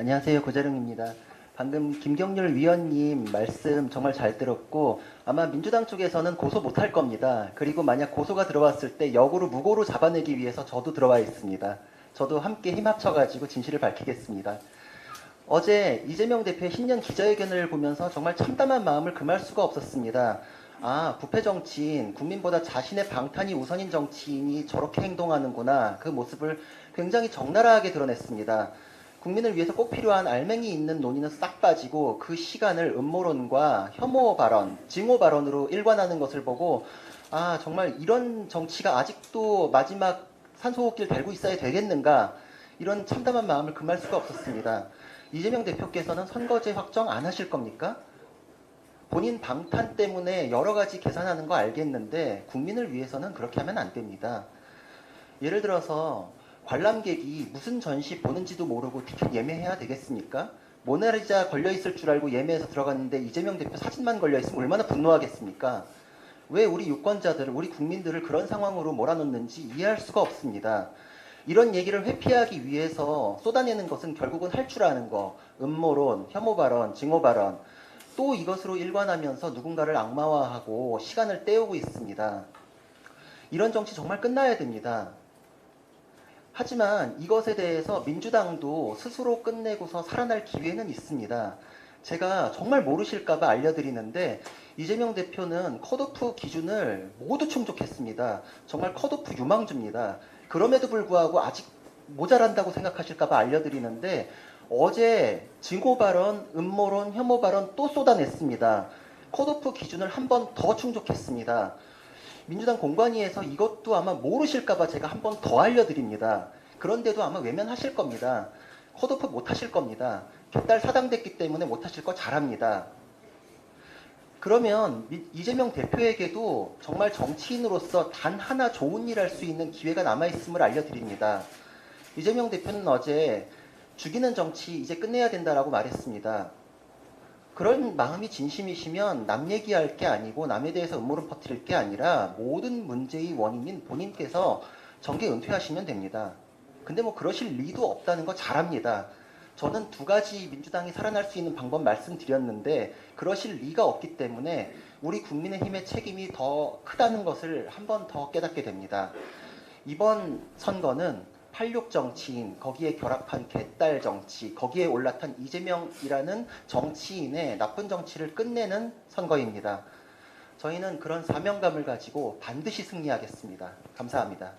안녕하세요. 고재룡입니다. 방금 김경률 위원님 말씀 정말 잘 들었고 아마 민주당 쪽에서는 고소 못할 겁니다. 그리고 만약 고소가 들어왔을 때 역으로 무고로 잡아내기 위해서 저도 들어와 있습니다. 저도 함께 힘 합쳐가지고 진실을 밝히겠습니다. 어제 이재명 대표의 신년 기자회견을 보면서 정말 참담한 마음을 금할 수가 없었습니다. 아, 부패 정치인, 국민보다 자신의 방탄이 우선인 정치인이 저렇게 행동하는구나. 그 모습을 굉장히 적나라하게 드러냈습니다. 국민을 위해서 꼭 필요한 알맹이 있는 논의는 싹 빠지고 그 시간을 음모론과 혐오 발언, 증오 발언으로 일관하는 것을 보고 아, 정말 이런 정치가 아직도 마지막 산소호흡기를 달고 있어야 되겠는가 이런 참담한 마음을 금할 수가 없었습니다. 이재명 대표께서는 선거제 확정 안 하실 겁니까? 본인 방탄 때문에 여러 가지 계산하는 거 알겠는데 국민을 위해서는 그렇게 하면 안 됩니다. 예를 들어서 관람객이 무슨 전시 보는지도 모르고 티켓 예매해야 되겠습니까? 모나리자 걸려 있을 줄 알고 예매해서 들어갔는데 이재명 대표 사진만 걸려 있으면 얼마나 분노하겠습니까? 왜 우리 유권자들을 우리 국민들을 그런 상황으로 몰아넣는지 이해할 수가 없습니다. 이런 얘기를 회피하기 위해서 쏟아내는 것은 결국은 할줄 아는 거, 음모론, 혐오 발언, 증오 발언, 또 이것으로 일관하면서 누군가를 악마화하고 시간을 때우고 있습니다. 이런 정치 정말 끝나야 됩니다. 하지만 이것에 대해서 민주당도 스스로 끝내고서 살아날 기회는 있습니다. 제가 정말 모르실까봐 알려드리는데 이재명 대표는 컷오프 기준을 모두 충족했습니다. 정말 컷오프 유망주입니다. 그럼에도 불구하고 아직 모자란다고 생각하실까봐 알려드리는데 어제 증오 발언, 음모론, 혐오 발언 또 쏟아냈습니다. 컷오프 기준을 한 번 더 충족했습니다. 민주당 공관위에서 이것도 아마 모르실까봐 제가 한 번 더 알려드립니다. 그런데도 아마 외면하실 겁니다. 컷오프 못 하실 겁니다. 곁달 사당됐기 때문에 못 하실 거 잘합니다. 그러면 미- 이재명 대표에게도 정말 정치인으로서 단 하나 좋은 일 할 수 있는 기회가 남아있음을 알려드립니다. 이재명 대표는 어제 죽이는 정치 이제 끝내야 된다라고 말했습니다. 그런 마음이 진심이시면 남 얘기할 게 아니고 남에 대해서 음모론 퍼뜨릴 게 아니라 모든 문제의 원인인 본인께서 정계 은퇴하시면 됩니다. 근데 뭐 그러실 리도 없다는 거 잘합니다. 저는 두 가지 민주당이 살아날 수 있는 방법 말씀드렸는데 그러실 리가 없기 때문에 우리 국민의힘의 책임이 더 크다는 것을 한 번 더 깨닫게 됩니다. 이번 선거는 86 정치인, 거기에 결합한 개딸 정치, 거기에 올라탄 이재명이라는 정치인의 나쁜 정치를 끝내는 선거입니다. 저희는 그런 사명감을 가지고 반드시 승리하겠습니다. 감사합니다.